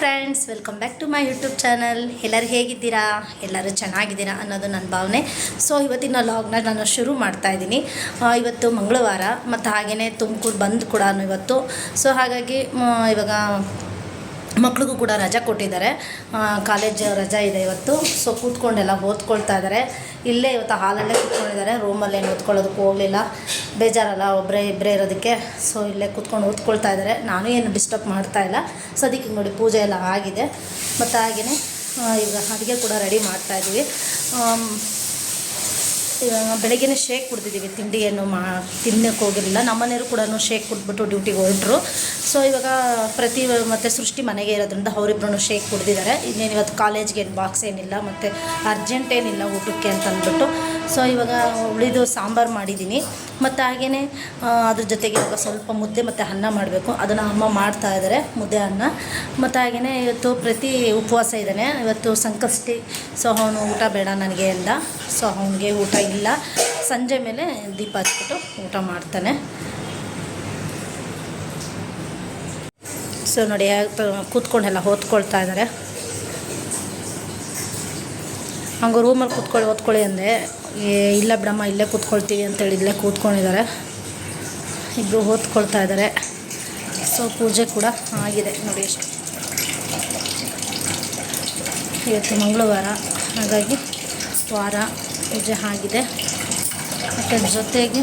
Friends welcome back to my YouTube channel ಎಲ್ಲರೂ ಹೇಗಿದ್ದೀರಾ? ಎಲ್ಲರೂ ಚೆನ್ನಾಗಿದ್ದೀರಾ ಅನ್ನೋದು ನನ್ನ ಭಾವನೆ. ಸೊ ಇವತ್ತಿನ ಲಾಗ್ನ ನಾನು ಶುರು ಮಾಡ್ತಾ ಇದ್ದೀನಿ. ಇವತ್ತು ಮಂಗಳವಾರ, ಮತ್ತು ಹಾಗೆಯೇ ತುಮಕೂರು ಬಂದು ಕೂಡ ಇವತ್ತು. ಸೊ ಹಾಗಾಗಿ ಇವಾಗ ಮಕ್ಳಿಗೂ ಕೂಡ ರಜಾ ಕೊಟ್ಟಿದ್ದಾರೆ. ಕಾಲೇಜ್ ರಜಾ ಇದೆ ಇವತ್ತು. ಸೊ ಕೂತ್ಕೊಂಡೆಲ್ಲ ಓದ್ಕೊಳ್ತಾ ಇದ್ದಾರೆ. ಇಲ್ಲೇ ಇವತ್ತು ಹಾಲಲ್ಲೇ ಕೂತ್ಕೊಂಡಿದ್ದಾರೆ. ರೂಮಲ್ಲೇನು ಓದ್ಕೊಳ್ಳೋದಕ್ಕೂ ಹೋಗಲಿಲ್ಲ. ಬೇಜಾರಲ್ಲ ಒಬ್ಬರೇ ಇಬ್ಬರೇ ಇರೋದಕ್ಕೆ. ಸೊ ಇಲ್ಲೇ ಕೂತ್ಕೊಂಡು ಓದ್ಕೊಳ್ತಾ ಇದ್ದಾರೆ. ನಾನು ಏನು ಡಿಸ್ಟರ್ಬ್ ಮಾಡ್ತಾ ಇಲ್ಲ. ಸೊ ಅದಕ್ಕೆ ನೋಡಿ ಪೂಜೆ ಎಲ್ಲ ಆಗಿದೆ. ಮತ್ತು ಹಾಗೆಯೇ ಈಗ ಅಡುಗೆ ಕೂಡ ರೆಡಿ ಮಾಡ್ತಾ ಇದ್ದೀವಿ. ಆಮ್, ಇವಾಗ ಬೆಳಗ್ಗೆನೇ ಶೇಕ್ ಕುಡ್ದಿದ್ದೀವಿ ತಿಂಡಿ ಏನು ಮಾ, ತಿನ್ನಕ್ಕೆ ಹೋಗಿರಲಿಲ್ಲ. ನಮ್ಮನೆಯವರು ಕೂಡ ಶೇಕ್ ಕುಡ್ಬಿಟ್ಟು ಡ್ಯೂಟಿಗೆ ಹೊರಟ್ರು. ಸೊ, ಇವಾಗ ಪ್ರತಿ ಮತ್ತು ಸೃಷ್ಟಿ ಮನೆಗೆ ಇರೋದ್ರಿಂದ ಅವರಿಬ್ಬರೂ ಶೇಕ್ ಕುಡ್ದಿದ್ದಾರೆ. ಇನ್ನೇನು ಇವತ್ತು ಕಾಲೇಜ್ಗೆ ಏನು ಬಾಕ್ಸ್ ಏನಿಲ್ಲ, ಮತ್ತು ಅರ್ಜೆಂಟ್ ಏನಿಲ್ಲ ಊಟಕ್ಕೆ ಅಂತ ಅಂದ್ಬಿಟ್ಟು. ಸೊ, ಇವಾಗ ಉಳಿದು ಸಾಂಬಾರು ಮಾಡಿದ್ದೀನಿ. ಮತ್ತು ಹಾಗೆಯೇ ಅದ್ರ ಜೊತೆಗೆ ಇವಾಗ ಸ್ವಲ್ಪ ಮುದ್ದೆ ಮತ್ತು ಅನ್ನ ಮಾಡಬೇಕು. ಅದನ್ನು ಅಮ್ಮ ಮಾಡ್ತಾ ಇದ್ದಾರೆ, ಮುದ್ದೆ, ಅನ್ನ. ಮತ್ತು ಹಾಗೆಯೇ ಇವತ್ತು ಪ್ರತಿ ಉಪವಾಸ ಇದ್ದಾನೆ. ಇವತ್ತು ಸಂಕಷ್ಟಿ, ಸೊ, ಅವನು ಊಟ ಬೇಡ ನನಗೆ ಅಂದ. ಸೊ, ಅವನಿಗೆ ಊಟ ಇಲ್ಲ. ಸಂಜೆ ಮೇಲೆ ದೀಪ ಹಚ್ಬಿಟ್ಟು ಊಟ ಮಾಡ್ತಾನೆ. ಸೊ ನೋಡಿ, ಕೂತ್ಕೊಂಡೆಲ್ಲ ಓದ್ಕೊಳ್ತಾ ಇದ್ದಾರೆ. ಹಂಗೆ ರೂಮಲ್ಲಿ ಕೂತ್ಕೊಳ್ಳಿ ಓದ್ಕೊಳ್ಳಿ ಅಂದೆ. ಇಲ್ಲ ಬಿಡಮ್ಮ ಇಲ್ಲೇ ಕೂತ್ಕೊಳ್ತೀವಿ ಅಂತೇಳಿ ಇಲ್ಲೇ ಕೂತ್ಕೊಂಡಿದ್ದಾರೆ. ಇಬ್ಬರು ಓದ್ಕೊಳ್ತಾ ಇದ್ದಾರೆ. ಸೊ ಪೂಜೆ ಕೂಡ ಆಗಿದೆ. ನೋಡಿ, ಎಷ್ಟು. ಇವತ್ತು ಮಂಗಳವಾರ. ಹಾಗಾಗಿ, ವಾರ. ಪೂಜೆ ಆಗಿದೆ ಮತ್ತು ಜೊತೆಗೆ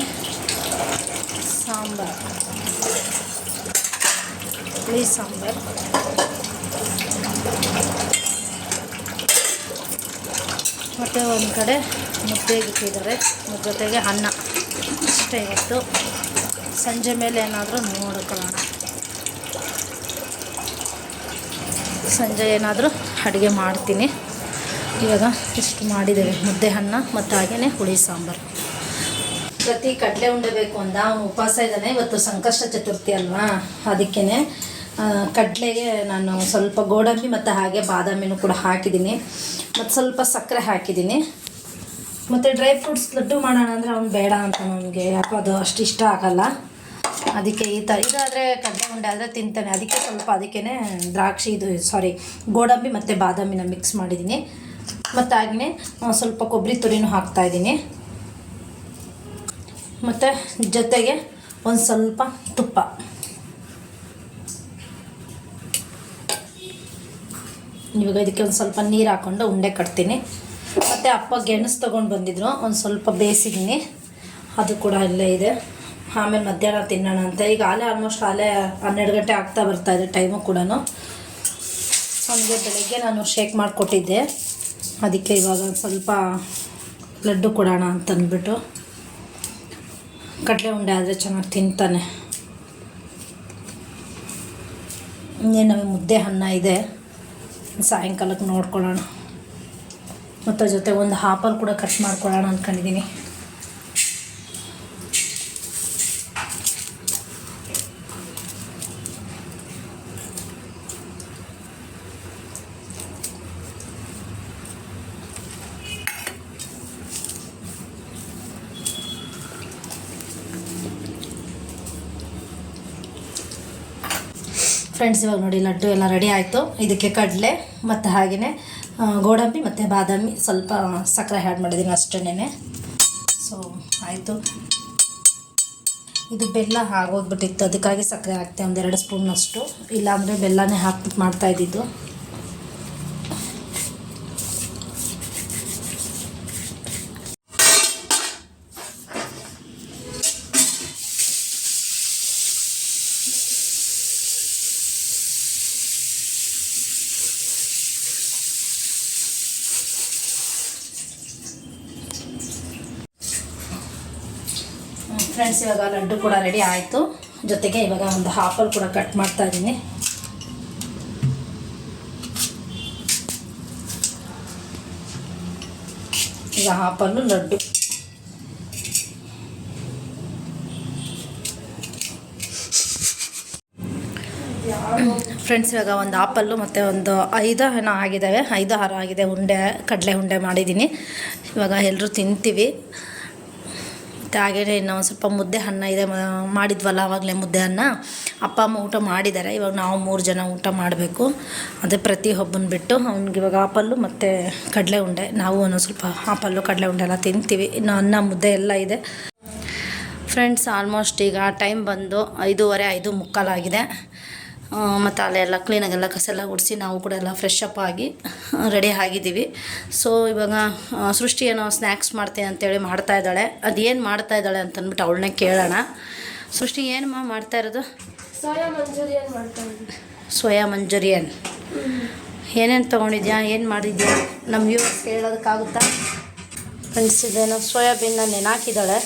ಸಾಂಬಾರು. ಹುಳಿ ಸಾಂಬಾರು. ಮತ್ತು ಒಂದು ಕಡೆ ಮುದ್ದೆಗೆ ಇಟ್ಟಿದ್ದಾರೆ. ಅದ್ರ ಜೊತೆಗೆ ಅನ್ನ. ಅಷ್ಟೇ ಇವತ್ತು. ಸಂಜೆ ಮೇಲೆ ಏನಾದರೂ ನೋಡ್ಕೊಳ್ಳೋಣ. ಸಂಜೆ ಏನಾದರೂ ಅಡುಗೆ ಮಾಡ್ತೀನಿ. ಇವಾಗ ಇಷ್ಟು ಮಾಡಿದ್ದೇವೆ. ಮುದ್ದೆ ಅನ್ನ ಮತ್ತು ಹಾಗೆಯೇ ಹುಳಿ ಸಾಂಬಾರು. ಪ್ರತಿ ಕಡಲೆ ಉಂಡೆ ಬೇಕು ಅಂದ. ಅವನು ಉಪವಾಸ ಇದ್ದಾನೆ. ಇವತ್ತು ಸಂಕಷ್ಟ ಚತುರ್ಥಿ ಅಲ್ವಾ? ಅದಕ್ಕೇ ಕಡಲೆಗೆ ನಾನು ಸ್ವಲ್ಪ ಗೋಡಂಬಿ ಮತ್ತು ಹಾಗೆ ಬಾದಾಮಿನೂ ಕೂಡ ಹಾಕಿದ್ದೀನಿ. ಮತ್ತು ಸ್ವಲ್ಪ ಸಕ್ಕರೆ ಹಾಕಿದ್ದೀನಿ. ಮತ್ತು ಡ್ರೈ ಫ್ರೂಟ್ಸ್ ಲಡ್ಡು ಮಾಡೋಣ ಅಂದರೆ ಅವ್ನು ಬೇಡ ಅಂತ ನನಗೆ. ಯಾಕೋ ಅದು ಅಷ್ಟು ಇಷ್ಟ ಆಗಲ್ಲ. ಅದಕ್ಕೆ ಈ ಥರ ಇದಾದರೆ ಕಡಲೆ ಉಂಡೆ ಆದರೆ ತಿಂತಾನೆ. ಅದಕ್ಕೆ ಸ್ವಲ್ಪ ಅದಕ್ಕೇ ದ್ರಾಕ್ಷಿ ಇದು ಸಾರಿ ಗೋಡಂಬಿ ಮತ್ತು ಬಾದಾಮಿನ ಮಿಕ್ಸ್ ಮಾಡಿದ್ದೀನಿ. ಮತ್ತು ಹಾಗೆಯೇ ಸ್ವಲ್ಪ ಕೊಬ್ಬರಿ ತುರಿನೂ ಹಾಕ್ತಾಯಿದ್ದೀನಿ ಮತ್ತು ಜೊತೆಗೆ ಒಂದು ಸ್ವಲ್ಪ ತುಪ್ಪ. ಇವಾಗ ಇದಕ್ಕೆ ಒಂದು ಸ್ವಲ್ಪ ನೀರು ಹಾಕ್ಕೊಂಡು ಉಂಡೆ ಕಟ್ತೀನಿ. ಮತ್ತು ಅಪ್ಪ ಗೆಣಸು ತೊಗೊಂಡು ಬಂದಿದ್ರು, ಒಂದು ಸ್ವಲ್ಪ ಬೇಯಿಸಿದ್ದೀನಿ ಅದು ಕೂಡ ಇಲ್ಲೇ ಇದೆ. ಆಮೇಲೆ ಮಧ್ಯಾಹ್ನ ತಿನ್ನೋಣ ಅಂತ. ಈಗ ಆಲೇ ಆಲ್ಮೋಸ್ಟ್ ಆಲೇ ಹನ್ನೆರಡು ಗಂಟೆ ಆಗ್ತಾ ಬರ್ತಾ ಇದೆ ಟೈಮು ಕೂಡ ಅವನಿಗೆ ಬೆಳಗ್ಗೆ ನಾನು ಶೇಕ್ ಮಾಡಿಕೊಟ್ಟಿದ್ದೆ. ಅದಕ್ಕೆ ಇವಾಗ ಸ್ವಲ್ಪ ಲಡ್ಡು ಕೊಡೋಣ ಅಂತಂದ್ಬಿಟ್ಟು. ಕಡಲೆ ಉಂಡೆ ಆದರೆ ಚೆನ್ನಾಗಿ ತಿಂತಾನೆ. ಇನ್ನೇನು ನಮಗೆ ಮುದ್ದೆ ಅನ್ನ ಇದೆ. ಸಾಯಂಕಾಲಕ್ಕೆ ನೋಡ್ಕೊಳ್ಳೋಣ. ಮತ್ತು ಜೊತೆ ಒಂದು ಹಾಪಲ್ ಕೂಡ ಕಟ್ ಮಾಡ್ಕೊಳ್ಳೋಣ ಅಂದ್ಕೊಂಡಿದ್ದೀನಿ ಫ್ರೆಂಡ್ಸ್ ಇವಾಗ ನೋಡಿ, ಲಡ್ಡು ಎಲ್ಲ ರೆಡಿ ಆಯಿತು. ಇದಕ್ಕೆ ಕಡಲೆ ಮತ್ತು ಹಾಗೆಯೇ ಗೋಡಂಬಿ ಮತ್ತು ಬಾದಾಮಿ ಸ್ವಲ್ಪ ಸಕ್ಕರೆ ಆ್ಯಡ್ ಮಾಡಿದ್ದೀನಿ ಅಷ್ಟೇನೆ ಸೊ ಆಯಿತು. ಇದು ಬೆಲ್ಲ ಆಗೋಗ್ಬಿಟ್ಟಿತ್ತು. ಅದಕ್ಕಾಗಿ ಸಕ್ಕರೆ ಹಾಕ್ತೆ, ಒಂದೆರಡು ಸ್ಪೂನಷ್ಟು ಇಲ್ಲಾಂದರೆ ಬೆಲ್ಲನೇ ಹಾಕ್ಬಿಟ್ಟು ಮಾಡ್ತಾ ಫ್ರೆಂಡ್ಸ್ ಇವಾಗ ಲಡ್ಡು ಕೂಡ ರೆಡಿ ಆಯಿತು. ಜೊತೆಗೆ ಇವಾಗ ಒಂದು ಆಪಲ್ ಕೂಡ ಕಟ್ ಮಾಡ್ತಾ ಇದ್ದೀನಿ ಈಗ ಆಪಲ್ಲು ಲಡ್ಡು. ಫ್ರೆಂಡ್ಸ್ ಇವಾಗ ಒಂದು ಆಪಲ್ಲು ಮತ್ತು ಒಂದು ಐದು ಏನೋ ಆಗಿದ್ದಾವೆ. ಐದು ಹಾರ ಆಗಿದೆ. ಉಂಡೆ, ಕಡಲೆ ಉಂಡೆ ಮಾಡಿದ್ದೀನಿ. ಇವಾಗ ಎಲ್ಲರೂ ತಿಂತೀವಿ. ಮತ್ತು ಹಾಗೆಯೇ ಇನ್ನು ಸ್ವಲ್ಪ ಮುದ್ದೆ ಅನ್ನ ಇದೆ ಮಾಡಿದ್ವಲ್ಲ ಆವಾಗಲೇ ಮುದ್ದೆ ಅನ್ನ. ಅಪ್ಪ ಅಮ್ಮ ಊಟ ಮಾಡಿದ್ದಾರೆ ಇವಾಗ ನಾವು ಮೂರು ಜನ ಊಟ ಮಾಡಬೇಕು. ಅದೇ ಪ್ರತಿ ಒಬ್ಬನ ಬಿಟ್ಟು ಅವ್ನಿಗೆ ಇವಾಗ ಆಪಲ್ಲು ಮತ್ತು ಕಡಲೆ ಉಂಡೆ. ನಾವು ಒಂದೊಂದು ಸ್ವಲ್ಪ ಆಪಲ್ಲು ಕಡಲೆ ಉಂಡೆ ಎಲ್ಲ ತಿಂತೀವಿ. ಇನ್ನು ಅನ್ನ, ಮುದ್ದೆ ಎಲ್ಲ ಇದೆ. ಫ್ರೆಂಡ್ಸ್ ಆಲ್ಮೋಸ್ಟ್ ಈಗ ಟೈಮ್ ಬಂದು ಐದೂವರೆ, ಐದು ಮುಕ್ಕಾಲಾಗಿದೆ ಮತ್ತು ಅಲ್ಲೆಲ್ಲ ಕ್ಲೀನಾಗೆಲ್ಲ ಕಸ ಎಲ್ಲ ಗುಡಿಸಿ ನಾವು ಕೂಡ ಎಲ್ಲ ಫ್ರೆಶ್ ಅಪ್ ಆಗಿ ರೆಡಿ ಆಗಿದ್ದೀವಿ. ಸೊ ಇವಾಗ ಸೃಷ್ಟಿ ಏನೋ ಸ್ನ್ಯಾಕ್ಸ್ ಮಾಡ್ತೀನಿ ಅಂತೇಳಿ ಮಾಡ್ತಾ ಇದ್ದಾಳೆ. ಅದೇನು ಮಾಡ್ತಾ ಇದ್ದಾಳೆ ಅಂತಂದ್ಬಿಟ್ಟು ಅವಳನ್ನೇ ಕೇಳೋಣ. ಸೃಷ್ಟಿ ಏನು ಮಾಡ್ತಾ ಇರೋದು? ಸೋಯಾ ಮಂಚೂರಿಯನ್ ಮಾಡ್ತಾ ಸೋಯಾ ಮಂಚೂರಿಯನ್. ಏನೇನು ತೊಗೊಂಡಿದ್ಯಾ? ಏನು ಮಾಡಿದ್ಯಾ? ನಮ್ಮ ವ್ಯೂವರ್ಸ್ ಹೇಳೋದಕ್ಕಾಗುತ್ತಾ ಫ್ರೆಂಡ್ಸ್ ಇದೇನೋ ಸೋಯಾಬೀನ್ನ ನೆನಾಕಿದ್ದಾಳೆ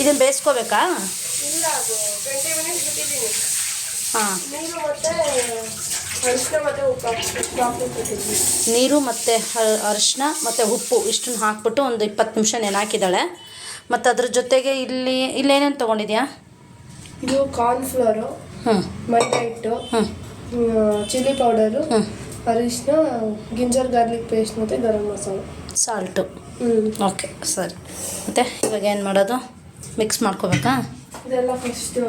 ಇದನ್ನು ಬೇಯಿಸ್ಕೋಬೇಕಾ? ಹಾಂ. ನೀರು ಮತ್ತೆ ಅರಿಶಿನ ಮತ್ತೆ ಉಪ್ಪು ಹಾಕಿ ನೀರು ಮತ್ತು ಅರಿಶಿನ ಮತ್ತು ಉಪ್ಪು ಇಷ್ಟನ್ನು ಹಾಕ್ಬಿಟ್ಟು ಒಂದು ಇಪ್ಪತ್ತು ನಿಮಿಷ ನೆನೆ ಹಾಕಿದ್ದಾಳೆ ಮತ್ತು ಅದ್ರ ಜೊತೆಗೆ ಇಲ್ಲಿ ಇಲ್ಲೇನೇನು ತೊಗೊಂಡಿದ್ಯಾ? ಇದು ಕಾರ್ನ್ಫ್ಲೋರು ಹ್ಞೂ ಮೈದಾ ಹಿಟ್ಟು ಹ್ಞೂ ಚಿಲ್ಲಿ ಪೌಡರು ಹ್ಞೂ ಅರಿಶಿನ ಗಿಂಜರ್ ಗಾರ್ಲಿಕ್ ಪೇಸ್ಟ್ ಮತ್ತು ಗರಂ ಮಸಾಲ. ಸಾಲ್ಟು ಹ್ಞೂ ಓಕೆ ಸರಿ. ಮತ್ತು ಇವಾಗ ಏನು ಮಾಡೋದು? ಮಿಕ್ಸ್ ಮಾಡ್ಕೋಬೇಕಾ? ಇದೆಲ್ಲ ಫಸ್ಟು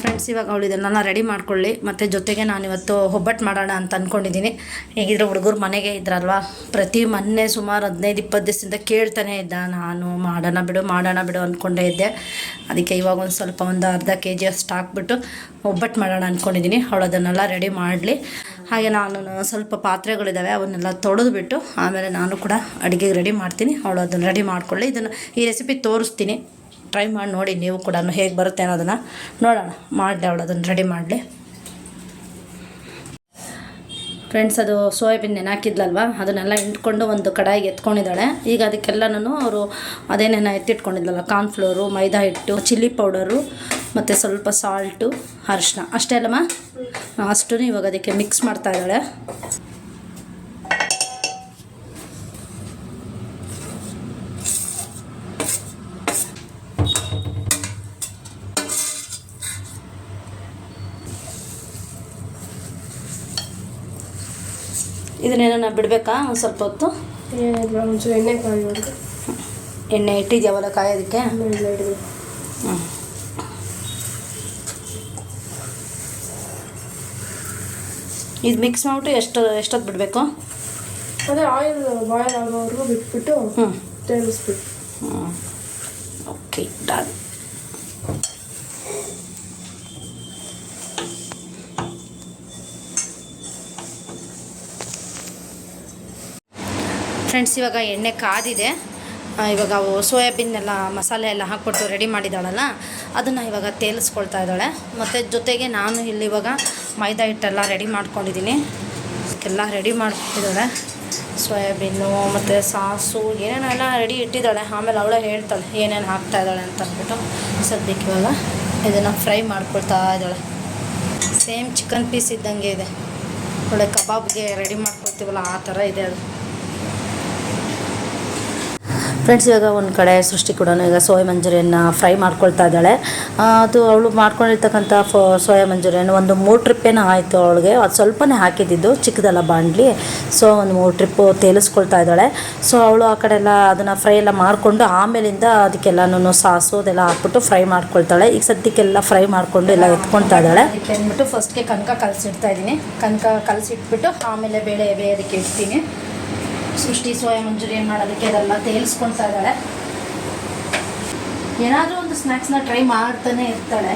ಫ್ರೆಂಡ್ಸ್ ಇವಾಗ ಅವಳು ಇದನ್ನೆಲ್ಲ ರೆಡಿ ಮಾಡ್ಕೊಳ್ಳಿ. ಮತ್ತು ಜೊತೆಗೆ ನಾನು ಇವತ್ತು ಒಬ್ಬಟ್ಟು ಮಾಡೋಣ ಅಂತ ಅಂದ್ಕೊಂಡಿದ್ದೀನಿ ಹೇಗಿದ್ರೆ ಹುಡುಗರು ಮನೆಗೆ ಇದ್ರಲ್ವಾ? ಪ್ರತಿ ಮೊನ್ನೆ ಸುಮಾರು ಹದಿನೈದು, ಇಪ್ಪತ್ತು ದಿವಸದಿಂದ ಕೇಳ್ತಾನೆ ಇದ್ದ. ನಾನು ಮಾಡೋಣ ಬಿಡು ಮಾಡೋಣ ಬಿಡು ಅಂದ್ಕೊಂಡೇ ಇದ್ದೆ. ಅದಕ್ಕೆ ಇವಾಗ ಒಂದು ಸ್ವಲ್ಪ ಒಂದು ಅರ್ಧ ಕೆ ಜಿ ಅಷ್ಟು ಹಾಕ್ಬಿಟ್ಟು ಒಬ್ಬಟ್ಟು ಮಾಡೋಣ ಅಂದ್ಕೊಂಡಿದ್ದೀನಿ ಅವಳು ಅದನ್ನೆಲ್ಲ ರೆಡಿ ಮಾಡಲಿ. ಹಾಗೆ ನಾನು ಸ್ವಲ್ಪ ಪಾತ್ರೆಗಳಿದ್ದಾವೆ ಅವನ್ನೆಲ್ಲ ತೊಳೆದ್ಬಿಟ್ಟು ಆಮೇಲೆ ನಾನು ಕೂಡ ಅಡುಗೆಗೆ ರೆಡಿ ಮಾಡ್ತೀನಿ. ಅವಳು ಅದನ್ನು ರೆಡಿ ಮಾಡ್ಕೊಳ್ಳಿ. ಇದನ್ನು ಈ ರೆಸಿಪಿ ತೋರಿಸ್ತೀನಿ. ಟ್ರೈ ಮಾಡಿ ನೋಡಿ ನೀವು ಕೂಡ ಹೇಗೆ ಬರುತ್ತೆ ಅನ್ನೋದನ್ನು ನೋಡೋಣ. ಮಾಡಲಿ ಅವಳು ಅದನ್ನು ರೆಡಿ ಮಾಡಲಿ. ಫ್ರೆಂಡ್ಸ್ ಅದು ಸೋಯಾಬೀನ್ ನೆನಾಕಿದ್ಲಲ್ವ? ಅದನ್ನೆಲ್ಲ ಇಟ್ಕೊಂಡು ಒಂದು ಕಡಾಯಿಗೆ ಎತ್ಕೊಂಡಿದ್ದಾಳೆ. ಈಗ ಅದಕ್ಕೆಲ್ಲನೂ ಅವರು ಅದೇನೇನ ಎತ್ತಿಟ್ಕೊಂಡಿದ್ಲಲ್ಲ, ಕಾರ್ನ್ಫ್ಲೋರು, ಮೈದಾ ಹಿಟ್ಟು, ಚಿಲ್ಲಿ ಪೌಡರು ಮತ್ತು ಸ್ವಲ್ಪ ಸಾಲ್ಟು ಅರಿಶಿನ ಅಷ್ಟೇ ಅಲ್ಲಮ್ಮ? ಅಷ್ಟು ಇವಾಗ ಅದಕ್ಕೆ ಮಿಕ್ಸ್ ಮಾಡ್ತಾ ಇದ್ದಾಳೆ. ಇದನ್ನೇನ ಬಿಡಬೇಕಾ ಒಂದು ಸ್ವಲ್ಪ ಹೊತ್ತು? ಒಂಚೂರು ಎಣ್ಣೆ ಕಾಯೋದು ಎಣ್ಣೆ ಇಟ್ಟಿದ್ಯಾವಲ್ಲ ಕಾಯೋದಕ್ಕೆ ಹ್ಞೂ ಇದು ಮಿಕ್ಸ್ ಮಾಡಿಬಿಟ್ಟು ಎಷ್ಟು ಎಷ್ಟೊತ್ತು ಬಿಡಬೇಕು? ಅದೇ ಆಯಿಲ್ ಬಾಯ್ಲ್ ಆಗೋವರೆಗೂ ಬಿಟ್ಬಿಟ್ಟು ಹ್ಞೂ ತೇಲಿಸ್ಬಿಟ್ಟು ಹ್ಞೂ ಓಕೆ ಡನ್ ಫ್ರೆಂಡ್ಸ್, ಇವಾಗ ಎಣ್ಣೆ ಕಾದಿದೆ. ಇವಾಗ ಸೋಯಾಬೀನ್ ಎಲ್ಲ ಮಸಾಲೆ ಎಲ್ಲ ಹಾಕ್ಬಿಟ್ಟು ರೆಡಿ ಮಾಡಿದ್ದಾಳಲ್ಲ, ಅದನ್ನು ಇವಾಗ ತೇಲಿಸ್ಕೊಳ್ತಾ ಇದ್ದಾಳೆ. ಮತ್ತು ಜೊತೆಗೆ ನಾನು ಇಲ್ಲಿ ಇವಾಗ ಮೈದಾ ಹಿಟ್ಟೆಲ್ಲ ರೆಡಿ ಮಾಡ್ಕೊಂಡಿದ್ದೀನಿ. ಎಲ್ಲ ರೆಡಿ ಮಾಡ್ಕೊಟ್ಟಿದ್ದಾಳೆ ಸೋಯಾಬೀನು ಮತ್ತು ಸಾಸು, ಏನೇನೆಲ್ಲ ರೆಡಿ ಇಟ್ಟಿದ್ದಾಳೆ. ಆಮೇಲೆ ಅವಳೇ ಹೇಳ್ತಾಳೆ, ಏನೇನು ಹಾಕ್ತಾ ಇದ್ದಾಳೆ ಅಂತ ಅಂದ್ಬಿಟ್ಟು. ಸದ್ಯಕ್ಕೆ ಇವಾಗ ಇದನ್ನು ಫ್ರೈ ಮಾಡ್ಕೊಳ್ತಾ ಇದ್ದಾಳೆ. ಸೇಮ್ ಚಿಕನ್ ಪೀಸ್ ಇದ್ದಂಗೆ ಇದೆ. ಒಳ್ಳೆ ಕಬಾಬ್ಗೆ ರೆಡಿ ಮಾಡ್ಕೊಳ್ತೀವಲ್ಲ, ಆ ಥರ ಇದೆ ಅದು. ಫ್ರೆಂಡ್ಸ್ ಇವಾಗ ಒಂದು ಕಡೆ ಸೃಷ್ಟಿ ಕೂಡ ಈಗ ಸೋಯಾ ಮಂಚೂರಿಯನ್ನು ಫ್ರೈ ಮಾಡ್ಕೊಳ್ತಾ ಇದ್ದಾಳೆ. ಅದು ಅವಳು ಮಾಡ್ಕೊಂಡಿರ್ತಕ್ಕಂಥ ಫೋ, ಸೋಯಾ ಮಂಚೂರಿಯನ್ ಒಂದು ಮೂರು ಟ್ರಿಪ್ಪೇನೋ ಆಯಿತು ಅವಳಿಗೆ. ಅದು ಸ್ವಲ್ಪನೇ ಹಾಕಿದ್ದಿದ್ದು ಚಿಕ್ಕದಲ್ಲ ಬಾಂಡ್ಲಿ. ಸೊ ಒಂದು ಮೂರು ಟ್ರಿಪ್ಪು ತೇಲಿಸ್ಕೊಳ್ತಾ ಇದ್ದಾಳೆ. ಸೊ ಅವಳು ಆ ಕಡೆ ಎಲ್ಲ ಅದನ್ನು ಫ್ರೈ ಎಲ್ಲ ಮಾಡಿಕೊಂಡು ಆಮೇಲಿಂದ ಅದಕ್ಕೆಲ್ಲನೂ ಸಾಸು ಅದೆಲ್ಲ ಹಾಕ್ಬಿಟ್ಟು ಫ್ರೈ ಮಾಡ್ಕೊಳ್ತಾಳೆ. ಈಗ ಸದ್ಯಕ್ಕೆಲ್ಲ ಫ್ರೈ ಮಾಡಿಕೊಂಡು ಎಲ್ಲ ಎತ್ಕೊಳ್ತಾ ಇದ್ದಾಳೆ. ಅಂದ್ಬಿಟ್ಟು ಫಸ್ಟ್ಗೆ ಕನಕ ಕಲಸಿಡ್ತಾ ಇದ್ದೀನಿ. ಕನಕ ಕಲಸಿಟ್ಬಿಟ್ಟು ಆಮೇಲೆ ಬೇಳೆ ಬೇಯೋದಕ್ಕೆ ಇಡ್ತೀನಿ. ಸೃಷ್ಟಿ ಸೋಯಾ ಮಂಚೂರಿಯನ್ ಮಾಡೋದಕ್ಕೆ ಅದೆಲ್ಲ ತೇಲಿಸ್ಕೊಳ್ತಾ ಇದ್ದಾಳೆ. ಏನಾದರೂ ಒಂದು ಸ್ನ್ಯಾಕ್ಸ್ನ ಟ್ರೈ ಮಾಡ್ತಾನೆ ಇರ್ತಾಳೆ.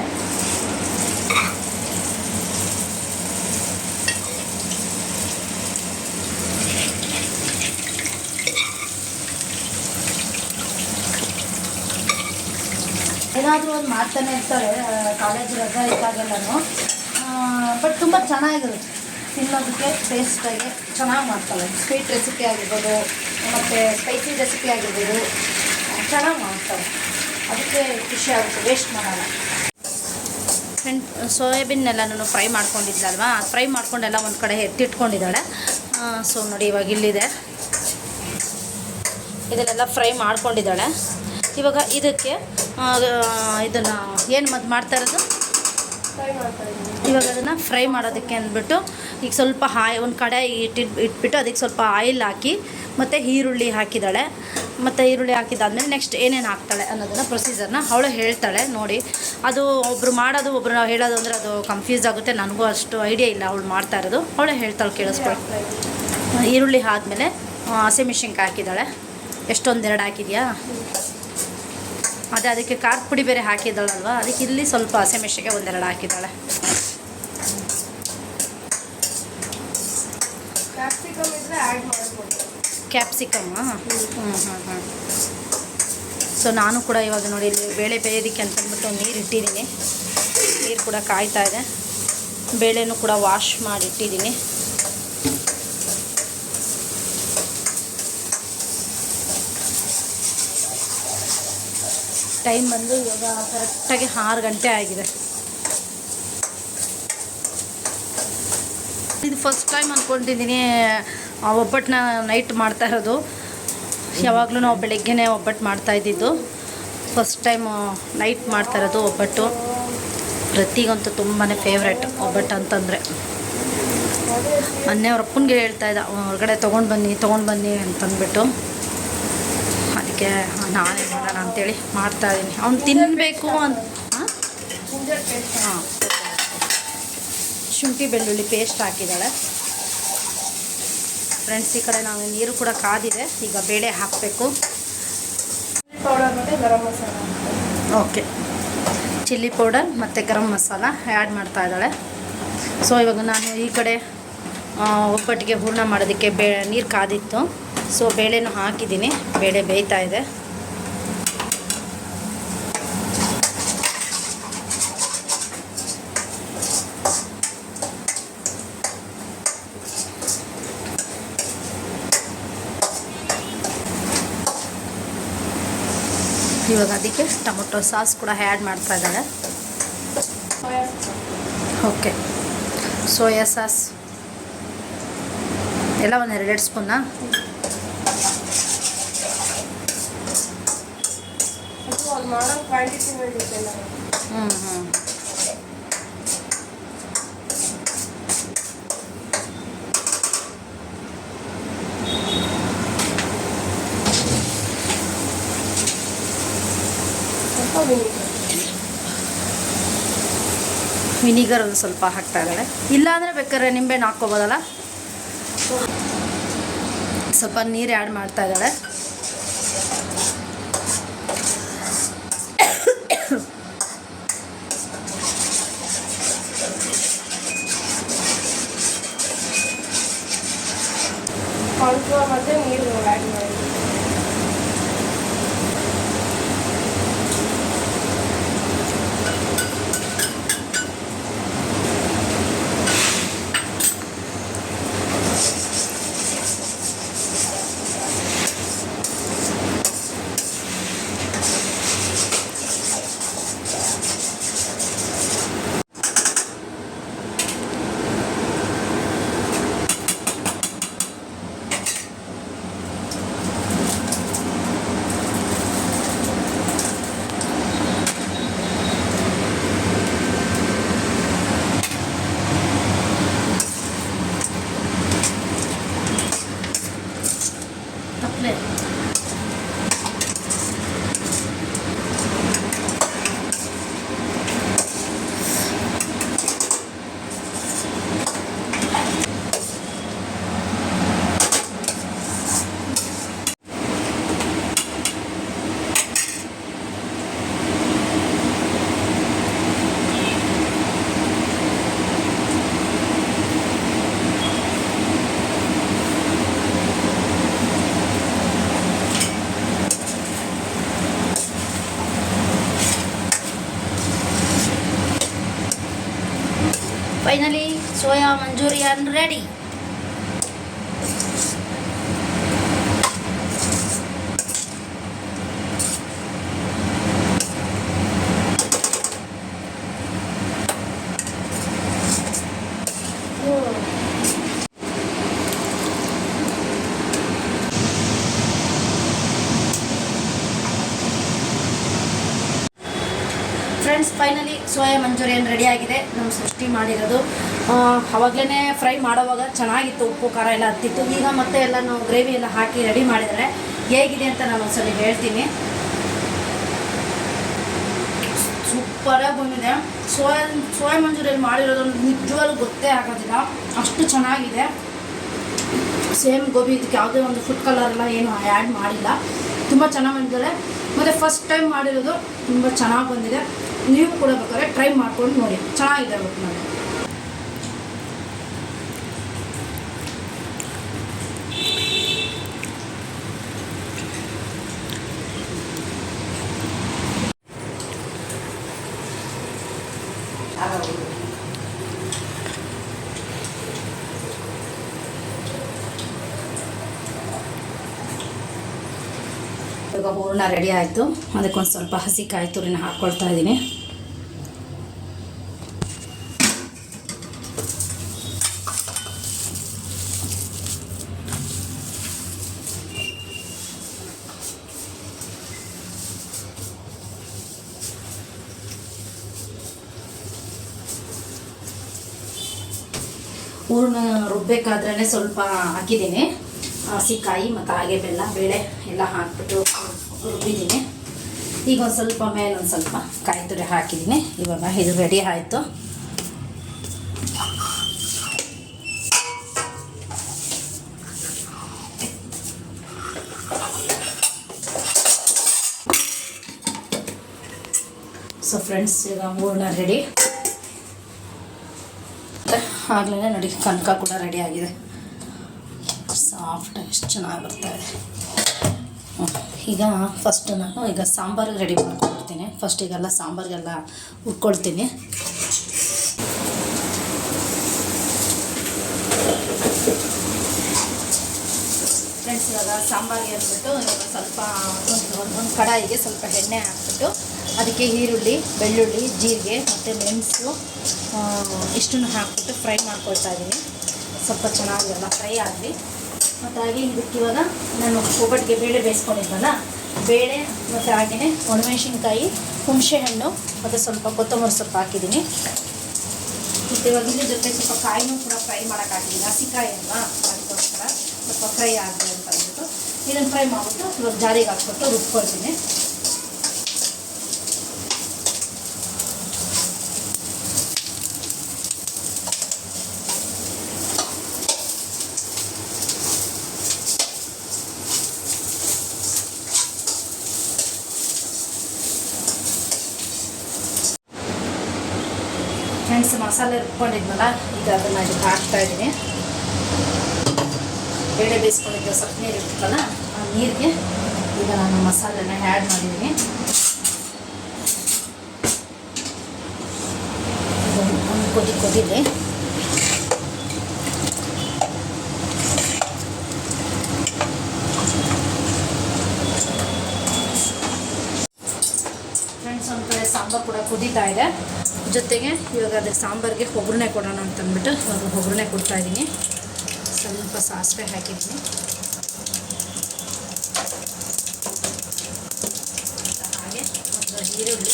ಏನಾದರೂ ಒಂದು ಮಾಡ್ತಾನೆ ಇರ್ತಾಳೆ ಕಾಲೇಜ್ ರಜಾ ಇದ್ದಾಗೆಲ್ಲನೂ. ಬಟ್ ತುಂಬ ಚೆನ್ನಾಗಿರುತ್ತೆ. ತಿನ್ನೋದಕ್ಕೆ ಟೇಸ್ಟಾಗಿ ಚೆನ್ನಾಗಿ ಮಾಡ್ತಾಳೆ. ಸ್ವೀಟ್ ರೆಸಿಪಿ ಆಗಿರ್ಬೋದು ಮತ್ತು ಸ್ಪೈಸಿ ರೆಸಿಪಿ ಆಗಿರ್ಬೋದು ಚೆನ್ನಾಗಿ ಮಾಡ್ತಾಳೆ. ಅದಕ್ಕೆ ಖುಷಿ ಆಗುತ್ತೆ ವೇಸ್ಟ್ ಮಾಡಲ್ಲ. ಫ್ರೆಂಡ್ ನಾನು ಫ್ರೈ ಮಾಡ್ಕೊಂಡಿದ್ಲಲ್ವಾ ಫ್ರೈ ಮಾಡ್ಕೊಂಡೆಲ್ಲ ಒಂದು ಕಡೆ ಎತ್ತಿಟ್ಕೊಂಡಿದ್ದಾಳೆ. ಸೊ ನೋಡಿ ಇವಾಗ ಇಲ್ಲಿದೆ. ಇದನ್ನೆಲ್ಲ ಫ್ರೈ ಮಾಡ್ಕೊಂಡಿದ್ದಾಳೆ. ಇವಾಗ ಇದಕ್ಕೆ ಇದನ್ನು ಏನು ಮದ್ದು ಮಾಡ್ತಾ ಇರೋದು? ಫ್ರೈ ಮಾಡ್ತಾ ಇದ್ದೀನಿ. ಇವಾಗ ಅದನ್ನು ಫ್ರೈ ಮಾಡೋದಕ್ಕೆ ಅಂದ್ಬಿಟ್ಟು ಈಗ ಸ್ವಲ್ಪ ಹಾಯ್ ಒಂದು ಕಡೆ ಇಟ್ಟಿಟ್ಟು ಇಟ್ಬಿಟ್ಟು ಅದಕ್ಕೆ ಸ್ವಲ್ಪ ಆಯಿಲ್ ಹಾಕಿ ಮತ್ತು ಈರುಳ್ಳಿ ಹಾಕಿದ್ದಾಳೆ. ಮತ್ತು ಈರುಳ್ಳಿ ಹಾಕಿದ್ದಾದ್ಮೇಲೆ ನೆಕ್ಸ್ಟ್ ಏನೇನು ಹಾಕ್ತಾಳೆ ಅನ್ನೋದನ್ನು ಪ್ರೊಸೀಜರ್ನ ಅವಳು ಹೇಳ್ತಾಳೆ ನೋಡಿ. ಅದು ಒಬ್ಬರು ಮಾಡೋದು ಒಬ್ಬರು ಹೇಳೋದು ಅಂದರೆ ಅದು ಕನ್ಫ್ಯೂಸ್ ಆಗುತ್ತೆ. ನನಗೂ ಅಷ್ಟು ಐಡಿಯಾ ಇಲ್ಲ ಅವಳು ಮಾಡ್ತಾ ಇರೋದು. ಅವಳು ಹೇಳ್ತಾಳೆ ಕೇಳಿಸ್ಕೊಳ್ಳಿ. ಈರುಳ್ಳಿ ಆದಮೇಲೆ ಹಸಿಮೆಣ್ಸಿನ್ಕಾಯಿ ಹಾಕಿದ್ದಾಳೆ. ಎಷ್ಟೊಂದೆರಡು ಹಾಕಿದ್ಯಾ? ಅದೇ ಅದಕ್ಕೆ ಖಾರ ಪುಡಿ ಬೇರೆ ಹಾಕಿದ್ದಾಳಲ್ವ? ಅದಕ್ಕೆ ಇಲ್ಲಿ ಸ್ವಲ್ಪ ಹಸಿಮೆಣ್ಸಿಗೆ ಒಂದೆರಡು ಹಾಕಿದ್ದಾಳೆ. ಕ್ಯಾಪ್ಸಿಕಮ್ ಹ್ಞೂ ಹ್ಞೂ ಹ್ಞೂ ಸೊ ನಾನು ಕೂಡ ಇವಾಗ ನೋಡಿ ಇಲ್ಲಿ ಬೇಳೆ ಬೇಯೋದಕ್ಕೆ ಅಂತಂದ್ಬಿಟ್ಟು ನೀರು ಇಟ್ಟಿದ್ದೀನಿ. ನೀರು ಕೂಡ ಕಾಯ್ತಾ ಇದೆ. ಬೇಳೆನೂ ಕೂಡ ವಾಶ್ ಮಾಡಿ ಇಟ್ಟಿದ್ದೀನಿ. ಟೈಮ್ ಬಂದು ಇವಾಗ ಕರೆಕ್ಟಾಗಿ ಆರು ಗಂಟೆ ಆಗಿದೆ. ಇದು ಫಸ್ಟ್ ಟೈಮ್ ಅಂದ್ಕೊಂಡಿದ್ದೀನಿ ಒಬ್ಬಟ್ಟನ್ನ ನೈಟ್ ಮಾಡ್ತಾ ಇರೋದು. ಯಾವಾಗಲೂ ನಾವು ಬೆಳಗ್ಗೆನೇ ಒಬ್ಬಟ್ಟು ಮಾಡ್ತಾ ಇದ್ದಿದ್ದು. ಫಸ್ಟ್ ಟೈಮ್ ನೈಟ್ ಮಾಡ್ತಾ ಇರೋದು ಒಬ್ಬಟ್ಟು. ಪ್ರತಿಗಂತೂ ತುಂಬಾ ಫೇವ್ರೆಟ್ ಒಬ್ಬಟ್ಟು ಅಂತಂದರೆ. ಮೊನ್ನೆ ಅವ್ರ ಅಪ್ಪನಿಗೆ ಹೇಳ್ತಾ ಇದ್ದ ಹೊರಗಡೆ ತೊಗೊಂಡು ಬನ್ನಿ ತೊಗೊಂಡು ಬನ್ನಿ ಅಂತಂದ್ಬಿಟ್ಟು. ಅದಕ್ಕೆ ನಾನೇ ಮಾಡೋಣ ಅಂತೇಳಿ ಮಾಡ್ತಾ ಇದ್ದೀನಿ. ಅವ್ನು ತಿನ್ನಬೇಕು ಅಂತ ಹಾಂ. ಶುಂಠಿ ಬೆಳ್ಳುಳ್ಳಿ ಪೇಸ್ಟ್ ಹಾಕಿದ್ದಾಳೆ. ಫ್ರೆಂಡ್ಸ್, ಈ ಕಡೆ ನಾವು ನೀರು ಕೂಡ ಕಾದಿದೆ. ಈಗ ಬೇಳೆ ಹಾಕಬೇಕು. ಓಕೆ. ಚಿಲ್ಲಿ ಪೌಡರ್ ಮತ್ತು ಗರಂ ಮಸಾಲ ಆ್ಯಡ್ ಮಾಡ್ತಾ ಇದ್ದಾಳೆ. ಸೊ ಇವಾಗ ನಾನು ಈ ಕಡೆ ಒಬ್ಬಟ್ಟಿಗೆ ಹೂರ್ಣ ಮಾಡೋದಕ್ಕೆ ಬೇ, ನೀರು ಕಾದಿತ್ತು. ಸೊ ಬೇಳೆನೂ ಹಾಕಿದ್ದೀನಿ. ಬೇಳೆ ಬೇಯ್ತಾ ಇದೆ. ಇವಾಗ ಅದಕ್ಕೆ ಟೊಮೊಟೊ ಸಾಸ್ ಕೂಡ ಆ್ಯಡ್ ಮಾಡ್ತಾ ಇದ್ದಾಳೆ. ಓಕೆ. Soya sauce. ಎಲ್ಲ ಒಂದು ಎರಡೆರಡು ಸ್ಪೂನಾ? ಹ್ಞೂ ಹ್ಞೂ ವಿನಿಗರ್ ಒಂದು ಸ್ವಲ್ಪ ಹಾಕ್ತಾ ಇದ್ದಾಳೆ ಇಲ್ಲಾಂದರೆ ಬೇಕಾದ್ರೆ ನಿಂಬೆಹಣ್ಣು ಹಾಕ್ಕೋಬೋದಲ್ಲ? ಸ್ವಲ್ಪ ನೀರು ಆ್ಯಡ್ ಮಾಡ್ತಾ ಇದ್ದಾಳೆ ಮತ್ತು ನೀರು ಆ್ಯಡ್ ಮಾಡಿ. ಫೈನಲಿ ಸೋಯಾ ಮಂಚೂರಿಯನ್ ಆಗಿದೆ. ನಮ್ಮ ಸೃಷ್ಟಿ ಮಾಡಿರೋದು. ಅವಾಗಲೇ ಫ್ರೈ ಮಾಡೋವಾಗ ಚೆನ್ನಾಗಿತ್ತು ಉಪ್ಪು, ಖಾರ ಎಲ್ಲ ಹತ್ತಿತ್ತು. ಈಗ ಮತ್ತೆ ಎಲ್ಲ ನಾವು ಗ್ರೇವಿ ಎಲ್ಲ ಹಾಕಿ ರೆಡಿ ಮಾಡಿದರೆ ಹೇಗಿದೆ ಅಂತ ನಾನು ಒಂದ್ಸಲ ಹೇಳ್ತೀನಿ. ಸೂಪರಾಗಿ ಬಂದಿದೆ. ಸೋಯಾ ಸೋಯಾ ಮಂಚೂರಿಯನ್ ಮಾಡಿರೋದು ನಿಜವಾಗ್ಲೂ ಗೊತ್ತೇ ಆಗೋದಿಲ್ಲ. ಅಷ್ಟು ಚೆನ್ನಾಗಿದೆ. ಸೇಮ್ ಗೋಬಿ, ಇದಕ್ಕೆ ಯಾವುದೇ ಒಂದು ಫುಡ್ ಕಲರ್ ಎಲ್ಲ ಏನು ಆ್ಯಡ್ ಮಾಡಿಲ್ಲ. ತುಂಬ ಚೆನ್ನಾಗಿ ಬಂದಿದ್ದಾರೆ ಮತ್ತು ಫಸ್ಟ್ ಟೈಮ್ ಮಾಡಿರೋದು ತುಂಬ ಚೆನ್ನಾಗಿ ಬಂದಿದೆ. ನೀವು ಕೂಡ ಬೇಕಾದ್ರೆ ಟ್ರೈ ಮಾಡ್ಕೊಂಡು ನೋಡಿ. ಚೆನ್ನಾಗಿದೆ ಒಟ್ಟಿನಲ್ಲಿ ಇವಾಗ ಹೂರ್ಣ ರೆಡಿ ಆಯಿತು. ಅದಕ್ಕೊಂದು ಸ್ವಲ್ಪ ಹಸಿ ಕಾಯಿ ತುರಿನ ಹಾಕ್ಕೊಳ್ತಾ ಇದ್ದೀನಿ. ಹೂರಣ ರುಬ್ಬೇಕಾದ್ರೇ ಸ್ವಲ್ಪ ಹಾಕಿದ್ದೀನಿ. ಹಸಿಕಾಯಿ ಮತ್ತು ಹಾಗೆ ಬೆಲ್ಲ, ಬೇಳೆ ಎಲ್ಲ ಹಾಕ್ಬಿಟ್ಟು ರುಬ್ಬಿದ್ದೀನಿ. ಈಗ ಒಂದು ಸ್ವಲ್ಪ ಮೇಲೆ ಒಂದು ಸ್ವಲ್ಪ ಕಾಯಿ ತುರಿ ಹಾಕಿದ್ದೀನಿ. ಇವಾಗ ಇದು ರೆಡಿ ಆಯಿತು. ಸೊ ಫ್ರೆಂಡ್ಸ್ ಈಗ ಮೂರ್ನ ರೆಡಿ ಆಗಲೇ ನೋಡಿ, ಕನಕ ಕೂಡ ರೆಡಿ ಆಗಿದೆ. ಸಾಫ್ಟ್, ಎಷ್ಟು ಚೆನ್ನಾಗಿ ಬರ್ತಾ ಇದೆ. ಈಗ ಫಸ್ಟ್ ನಾನು ಈಗ ಸಾಂಬಾರಿಗೆ ರೆಡಿ ಮಾಡ್ಕೊಳ್ತೀನಿ ಫಸ್ಟ್ ಈಗೆಲ್ಲ ಸಾಂಬಾರಿಗೆಲ್ಲ ಹುರ್ಕೊಳ್ತೀನಿ ಫ್ರೆಂಡ್ಸ್ ಇವಾಗ ಸಾಂಬಾರಿಗೆ ಅಂದ್ಬಿಟ್ಟು ಇವಾಗ ಸ್ವಲ್ಪ ಒಂದು ಒಂದು ಕಡಾಯಿಗೆ ಸ್ವಲ್ಪ ಎಣ್ಣೆ ಹಾಕ್ಬಿಟ್ಟು ಅದಕ್ಕೆ ಈರುಳ್ಳಿ, ಬೆಳ್ಳುಳ್ಳಿ, ಜೀರಿಗೆ ಮತ್ತು ಮೆಣಸು ಇಷ್ಟನ್ನು ಹಾಕ್ಬಿಟ್ಟು ಫ್ರೈ ಮಾಡ್ಕೊಳ್ತಾ ಇದ್ದೀನಿ. ಸ್ವಲ್ಪ ಚೆನ್ನಾಗಿ ಎಲ್ಲ ಫ್ರೈ ಆಗಲಿ ಮತ್ತು ಹಾಗೆ ಇದಕ್ಕಿವಾಗ ನಾನು ಒಬ್ಬಟ್ಟಿಗೆ ಬೇಳೆ ಬೇಯಿಸ್ಕೊಂಡಿದ್ದಲ್ಲ ಬೇಳೆ ಮತ್ತು ಹಾಗೆಯೇ ಒಣಮೆಣಸಿನ್ಕಾಯಿ, ಹುಣಸೆಹಣ್ಣು ಮತ್ತು ಸ್ವಲ್ಪ ಕೊತ್ತಂಬರಿ ಸೊಪ್ಪು ಹಾಕಿದ್ದೀನಿ. ಮತ್ತು ಇವಾಗ ಇದ್ರ ಜೊತೆ ಸ್ವಲ್ಪ ಕಾಯಿನೂ ಕೂಡ ಫ್ರೈ ಮಾಡೋಕೆ ಹಾಕಿದ್ದೀನಿ. ಹಸಿಕಾಯಿ ಅಲ್ವಾ, ಅದಕ್ಕೋಸ್ಕರ ಸ್ವಲ್ಪ ಫ್ರೈ ಆಗಲಿ ಅಂತ ಅಂದ್ಬಿಟ್ಟು ಇದನ್ನು ಫ್ರೈ ಮಾಡಿಬಿಟ್ಟು ಇವಾಗ ಜಾರಿಗೆ ಹಾಕ್ಬಿಟ್ಟು ರುಬ್ಕೊಳ್ತೀನಿ ಫ್ರೆಂಡ್ಸ್ ಮಸಾಲೆ ರುಬ್ಕೊಂಡಿದ್ನಲ್ಲ ಈಗ ಅದನ್ನು ಇದಕ್ಕೆ ಹಾಕ್ತಾ ಇದ್ದೀನಿ. ಬೇಳೆ ಬೇಯಿಸ್ಕೊಂಡಿದ್ದೆ, ಸ್ವಲ್ಪ ನೀರು ಇರ್ತಲ್ಲ ಆ ನೀರಿಗೆ ಈಗ ನಾನು ಮಸಾಲೆನ ಆ್ಯಡ್ ಮಾಡಿದ್ದೀನಿ. ಒಂದು ಕೊದಿ ಕೊದಿದೆ. ಫ್ರೆಂಡ್ಸ್ ಒಂದು ಕಡೆ ಸಾಂಬಾರು ಕೂಡ ಕುದೀತಾ ಇದೆ. ಜೊತೆಗೆ ಇವಾಗ ಅದಕ್ಕೆ ಸಾಂಬಾರಿಗೆ ಒಗ್ಗರಣೆ ಕೊಡೋಣ ಅಂತಂದ್ಬಿಟ್ಟು ಇವಾಗ ಒಗ್ಗರಣೆ ಕೊಡ್ತಾ ಇದ್ದೀನಿ. ಸ್ವಲ್ಪ ಸಾಸಿವೆ ಹಾಕಿದ್ದೀನಿ ಮತ್ತು ಹಾಗೆ ಒಂದು ಈರುಳ್ಳಿ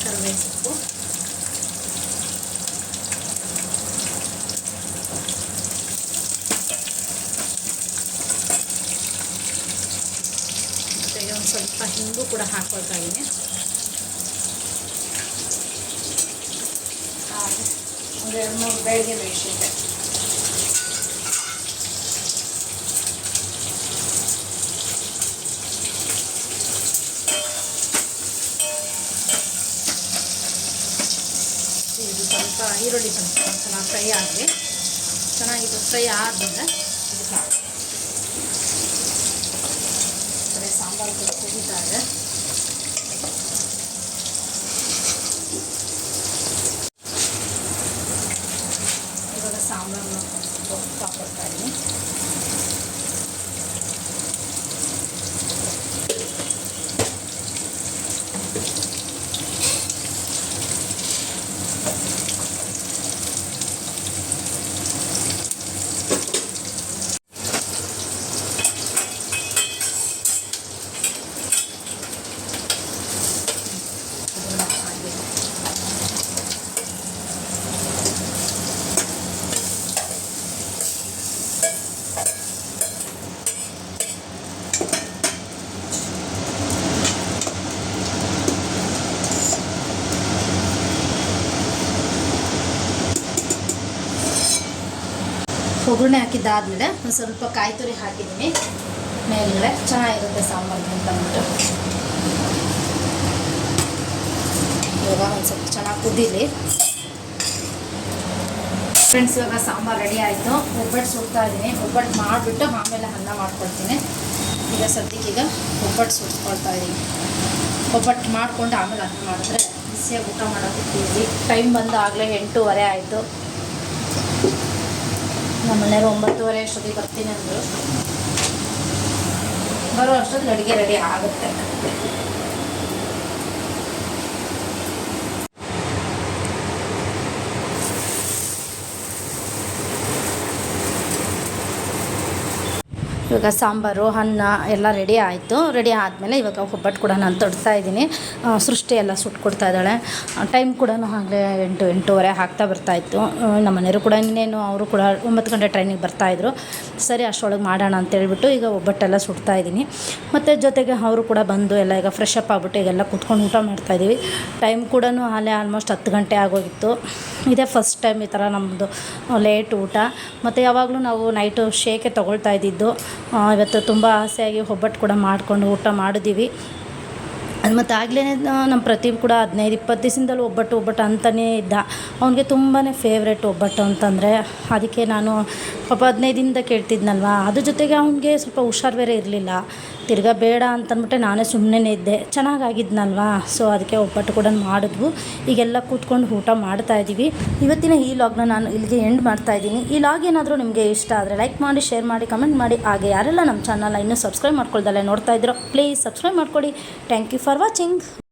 ಕರಿಬೇವು ಸೊಪ್ಪು ಜೊತೆಗೆ ಹಿಂಗು ಕೂಡ ಹಾಕ್ಕೊಳ್ತಾ ಇದ್ದೀನಿ. ಹಾಗೆ ಒಂದು ಎರಡು ಮೂರು ಬೆಳಗ್ಗೆ ಮೆಣಸಿನ್ಕಾಯಿ ಇದು ಸ್ವಲ್ಪ ಈರುಳ್ಳಿ ಸ್ವಲ್ಪ ಚೆನ್ನಾಗಿ ಫ್ರೈ ಆಗಲಿ ಚೆನ್ನಾಗಿದ್ದು ಫ್ರೈ ಆದಮೇಲೆ ಇದಕ್ಕೆ ಹಾಕಿ ಕಡೆ ಸಾಂಬಾರು ಕೂಡ ಕುದೀತಾ ಇದೆ ಒಗ್ಗರಣೆ ಹಾಕಿದ್ದಾದಮೇಲೆ ಒಂದು ಸ್ವಲ್ಪ ಕಾಯಿ ತುರಿ ಹಾಕಿದ್ದೀನಿ. ಮೇಲ್ಗಡೆ ಚೆನ್ನಾಗಿರುತ್ತೆ ಸಾಂಬಾರು ಅಂತ ಅಂದ್ಬಿಟ್ಟು. ಇವಾಗ ಒಂದು ಸ್ವಲ್ಪ ಚೆನ್ನಾಗಿ ಕುದೀಲಿ. ಫ್ರೆಂಡ್ಸ್ ಇವಾಗ ಸಾಂಬಾರು ರೆಡಿ ಆಯಿತು. ಒಬ್ಬಟ್ಟು ಸುಡ್ತಾ ಇದ್ದೀನಿ. ಒಬ್ಬಟ್ಟು ಮಾಡಿಬಿಟ್ಟು ಆಮೇಲೆ ಅನ್ನ ಮಾಡ್ಕೊಳ್ತೀನಿ. ಈಗ ಸದ್ಯಕ್ಕೀಗ ಒಬ್ಬಟ್ಟು ಸುಡ್ಕೊಳ್ತಾ ಇದ್ದೀನಿ. ಒಬ್ಬಟ್ಟು ಮಾಡಿಕೊಂಡು ಆಮೇಲೆ ಅನ್ನ ಮಾಡಿದ್ರೆ ಬಿಸಿಯಾಗಿ ಊಟ ಮಾಡೋದಕ್ಕೆ ಈಸಿ ಟೈಮ್ ಬಂದು ಆಗಲೇ ಎಂಟೂವರೆ ಆಯಿತು. ನಮ್ಮ ಮನೆಯವರು ಒಂಬತ್ತುವರೆ ಅಷ್ಟೊತ್ತಿಗೆ ಬರ್ತೀನಿ ಅಂದರು. ಬರೋ ಅಷ್ಟೊತ್ತಿಗೆ ಅಡುಗೆ ರೆಡಿ ಆಗುತ್ತೆ. ಇವಾಗ ಸಾಂಬಾರು, ಅನ್ನ ಎಲ್ಲ ರೆಡಿ ಆಯಿತು. ರೆಡಿ ಆದಮೇಲೆ ಇವಾಗ ಒಬ್ಬಟ್ಟು ಕೂಡ ನಾನು ತೊಡ್ತಾ ಇದ್ದೀನಿ. ಸೃಷ್ಟಿ ಎಲ್ಲ ಸುಟ್ಕೊಡ್ತಾ ಇದ್ದಾಳೆ. ಟೈಮ್ ಕೂಡ ಆಗಲೇ ಎಂಟು, ಎಂಟೂವರೆ ಆಗ್ತಾ ಬರ್ತಾಯಿತ್ತು ನಮ್ಮ ಮನೆಯವರು ಕೂಡ ಇನ್ನೇನು ಅವರು ಕೂಡ ಒಂಬತ್ತು ಗಂಟೆ ಟ್ರೈನಿಗೆ ಬರ್ತಾಯಿದ್ರು ಸರಿ ಅಷ್ಟರೊಳಗೆ ಮಾಡೋಣ ಅಂತೇಳ್ಬಿಟ್ಟು ಈಗ ಒಬ್ಬಟ್ಟೆಲ್ಲ ಸುಡ್ತಾ ಇದ್ದೀನಿ. ಮತ್ತು ಜೊತೆಗೆ ಅವರು ಕೂಡ ಬಂದು ಎಲ್ಲ ಈಗ ಫ್ರೆಶ್ ಅಪ್ ಆಗ್ಬಿಟ್ಟು ಈಗೆಲ್ಲ ಕುತ್ಕೊಂಡು ಊಟ ಮಾಡ್ತಾಯಿದ್ದೀವಿ ಟೈಮ್ ಕೂಡ ಅಲ್ಲೇ ಆಲ್ಮೋಸ್ಟ್ ಹತ್ತು ಗಂಟೆ ಆಗೋಗಿತ್ತು. ಇದೇ ಫಸ್ಟ್ ಟೈಮ್ ಈ ಥರ ನಮ್ಮದು ಲೇಟ್ ಊಟ. ಮತ್ತು ಯಾವಾಗಲೂ ನಾವು ನೈಟು ಶೇಕೆ ತೊಗೊಳ್ತಾ ಇದ್ದಿದ್ದು. ಇವತ್ತು ತುಂಬ ಆಸೆಯಾಗಿ ಒಬ್ಬಟ್ಟು ಕೂಡ ಮಾಡಿಕೊಂಡು ಊಟ ಮಾಡಿದ್ದೀವಿ ಅದು ಮತ್ತು ಆಗಲೇ ನಮ್ಮ ಪ್ರದೀಪ್ ಕೂಡ ಹದಿನೈದು, ಇಪ್ಪತ್ತು ದಿವಸದಲ್ಲೂ ಒಬ್ಬಟ್ಟು ಒಬ್ಬಟ್ಟು ಅಂತಲೇ ಇದ್ದ. ಅವನಿಗೆ ತುಂಬಾ ಫೇವ್ರೆಟ್ ಒಬ್ಬಟ್ಟು ಅಂತಂದರೆ ಅದಕ್ಕೆ ನಾನು ಪಾಪ ಹದಿನೈದಿಂದ ಕೇಳ್ತಿದ್ನಲ್ವ? ಅದ್ರ ಜೊತೆಗೆ ಅವನಿಗೆ ಸ್ವಲ್ಪ ಹುಷಾರು ಬೇರೆ ಇರಲಿಲ್ಲ. ತಿರ್ಗಾ ಬೇಡ ಅಂತಂದ್ಬಿಟ್ಟೆ ನಾನೇ ಸುಮ್ಮನೆ ಇದ್ದೆ. ಚೆನ್ನಾಗಾಗಿದ್ನಲ್ವ? ಸೊ ಅದಕ್ಕೆ ಒಬ್ಬಟ್ಟು ಕೂಡ ಮಾಡಿದ್ವು. ಈಗೆಲ್ಲ ಕೂತ್ಕೊಂಡು ಊಟ ಮಾಡ್ತಾ ಇದ್ದೀವಿ ಇವತ್ತಿನ ಈ ಲಾಗ್ನ ನಾನು ಇಲ್ಲಿಗೆ ಎಂಡ್ ಮಾಡ್ತಾ ಇದ್ದೀನಿ. ಈ ಲಾಗ್ ಏನಾದರೂ ನಿಮಗೆ ಇಷ್ಟ ಆದರೆ ಲೈಕ್ ಮಾಡಿ ಶೇರ್ ಮಾಡಿ ಕಮೆಂಟ್ ಮಾಡಿ. ಹಾಗೆ ಯಾರೆಲ್ಲ ನಮ್ಮ ಚಾನಲ್ನ ಇನ್ನೂ ಸಬ್ಸ್ಕ್ರೈಬ್ ಮಾಡ್ಕೊಳ್ದಲ್ಲೇ ನೋಡ್ತಾ ಇದ್ರೋ ಪ್ಲೀಸ್ ಸಬ್ಸ್ಕ್ರೈಬ್ ಮಾಡ್ಕೊಳ್ಳಿ ಥ್ಯಾಂಕ್ ಯು ಫಾರ್ watching.